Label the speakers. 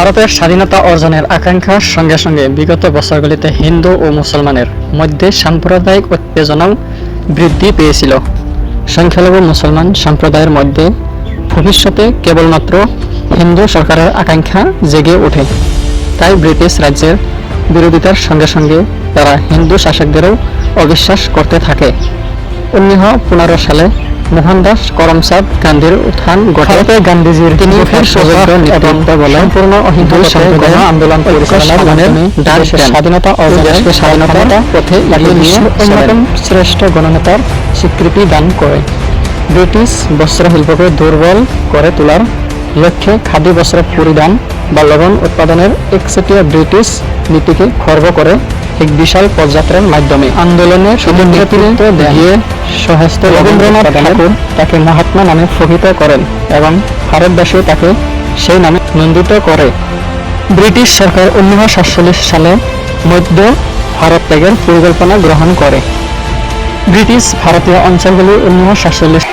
Speaker 1: ভারতের স্বাধীনতা অর্জনের আকাঙ্ক্ষার সঙ্গে সঙ্গে বিগত বছরগুলিতে হিন্দু ও মুসলমানের মধ্যে সাম্প্রদায়িক উত্তেজনাও বৃদ্ধি পেয়েছিল। সংখ্যালঘু মুসলমান সম্প্রদায়ের মধ্যে ভবিষ্যতে কেবলমাত্র হিন্দু সরকারের আকাঙ্ক্ষা জেগে ওঠে। তাই ব্রিটিশ রাজ্যের বিরোধিতার সঙ্গে সঙ্গে তারা হিন্দু শাসকদেরও অবিশ্বাস করতে থাকে। উনিশশো পনেরো সালে মোহনদাস করমচাঁদ গান্ধীর উত্থান ঘটে গান্ধীজির সম্পূর্ণ অহিংস আন্দোলন স্বাধীনতা অর্জনের স্বাধীনতার পথে অন্যতম শ্রেষ্ঠ গণনেতার স্বীকৃতি দান করে ব্রিটিশ বস্ত্রশিল্পকে দুর্বল করে তোলার লক্ষ্যে খাদি বস্ত্র পরিধান বা লবণ উৎপাদনের একচেটিয়া ব্রিটিশ নীতিকে খর্ব করে এক বিশাল পদযাত্রার মাধ্যমে আন্দোলনের নেতৃত্ব দিয়ে সহস্ত রবীন্দ্রনাথ ঠাকুর তাকে মহাত্মা নামে প্রকৃত করেন এবং ভারতবাসী তাকে সেই নামে নন্দিত করে। ব্রিটিশ সরকার উনিশশো সাতচল্লিশ সালে মধ্য ভারত ত্যাগের পরিকল্পনা গ্রহণ করে। ব্রিটিশ ভারতীয় অঞ্চলগুলি উনিশশো সাতচল্লিশ